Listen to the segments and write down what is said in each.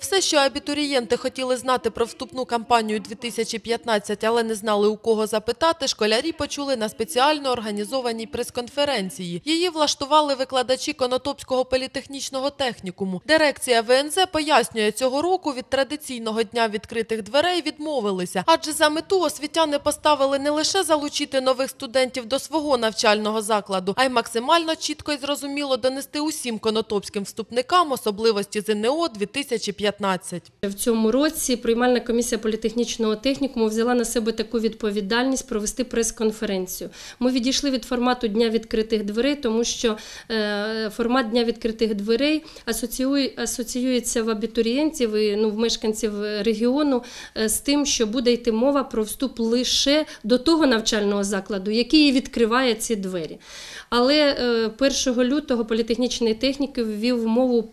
Все, що абітурієнти хотіли знати про вступну кампанію 2015, але не знали у кого запитати, школярі почули на спеціально організованій прес-конференції. Її влаштували викладачі Конотопського політехнічного технікуму. Дирекція ВНЗ пояснює, цього року від традиційного дня відкритих дверей відмовилися, адже за мету освітяни поставили не лише залучити нових студентів до свого навчального закладу, а й максимально чітко і зрозуміло донести усім конотопським вступникам особливості ЗНО 2015. В цьому році приймальна комісія політехнічного технікуму взяла на себе таку відповідальність провести прес-конференцію. Ми відійшли від формату Дня відкритих дверей, тому що е, формат Дня відкритих дверей асоціює, асоціюється в абітурієнтів і ну, в мешканців регіону е, з тим, що буде йти мова про вступ лише до того навчального закладу, який відкриває ці двері. Але е, 1 лютого політехнічний технік ввів мову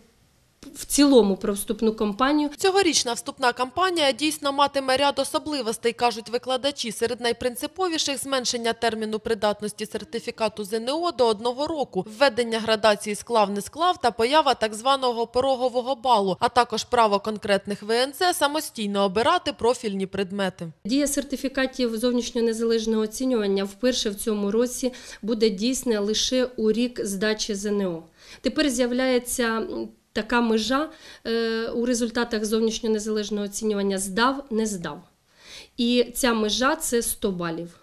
в цілому про вступну кампанію. Цьогорічна вступна кампанія дійсно матиме ряд особливостей, кажуть викладачі. Серед найпринциповіших зменшення терміну придатності сертифікату ЗНО до одного року, введення градації склав-не склав та поява так званого порогового балу, а також право конкретних ВНЗ самостійно обирати профільні предмети. Дія сертифікатів зовнішнього незалежного оцінювання вперше в цьому році буде дійсна лише у рік здачі ЗНО. Тепер з'являється така межа е, у результатах зовнішнього незалежного оцінювання здав, не здав. І ця межа це 100 балів.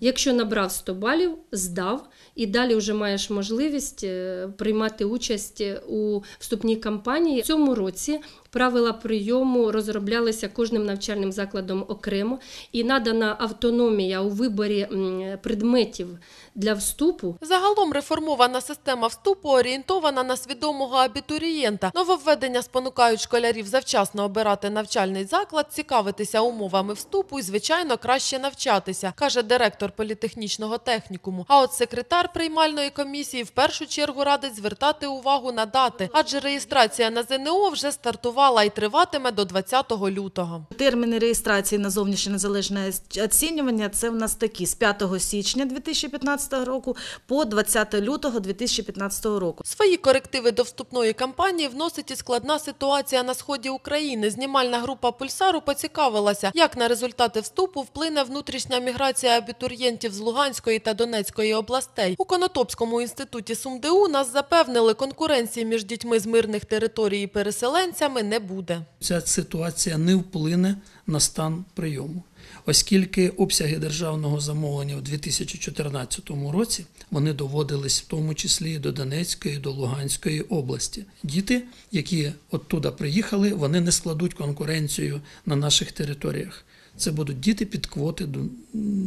Якщо набрав 100 балів, здав, і далі вже маєш можливість е, приймати участь у вступній кампанії. В цьому році правила прийому розроблялися кожним навчальним закладом окремо, і надана автономія у виборі предметів для вступу Загалом реформована система вступу орієнтована на свідомого абітурієнта. Нововведення спонукають школярів завчасно обирати навчальний заклад, цікавитися умовами вступу і, звичайно, краще навчатися, каже директор політехнічного технікуму. А от секретар приймальної комісії в першу чергу радить звертати увагу на дати, адже реєстрація на ЗНО вже стартувала і триватиме до 20 лютого. Терміни реєстрації на зовнішнє незалежне оцінювання це в нас такі з 5 січня 2015 року по 20 лютого 2015 року. Свої корективи до вступної кампанії вносить і складна ситуація на сході України. Знімальна група Пульсару поцікавилася, як на результати вступу вплине внутрішня міграція абітурієнтів з Луганської та Донецької областей. У Конотопському інституті СумДУ нас запевнили, конкуренції між дітьми з мирних територій і переселенцями не буде. Ця ситуація не вплине на стан прийому, оскільки обсяги державного замовлення в 2014 році вони доводились в тому числі до Донецької, до Луганської області. Діти, які оттуда приїхали, вони не складуть конкуренцію на наших територіях. Це будуть діти під квоти до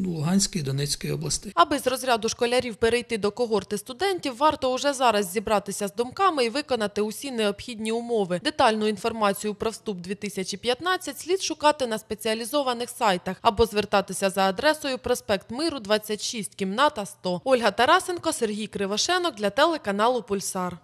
Луганської і Донецької областей. Аби з розряду школярів перейти до когорти студентів, варто уже зараз зібратися з думками і виконати усі необхідні умови. Детальну інформацію про вступ 2015 слід шукати на спеціалізованих сайтах або звертатися за адресою проспект Миру 26, кімната 100. Ольга Тарасенко, Сергій Кривошенок для телеканалу Пульсар.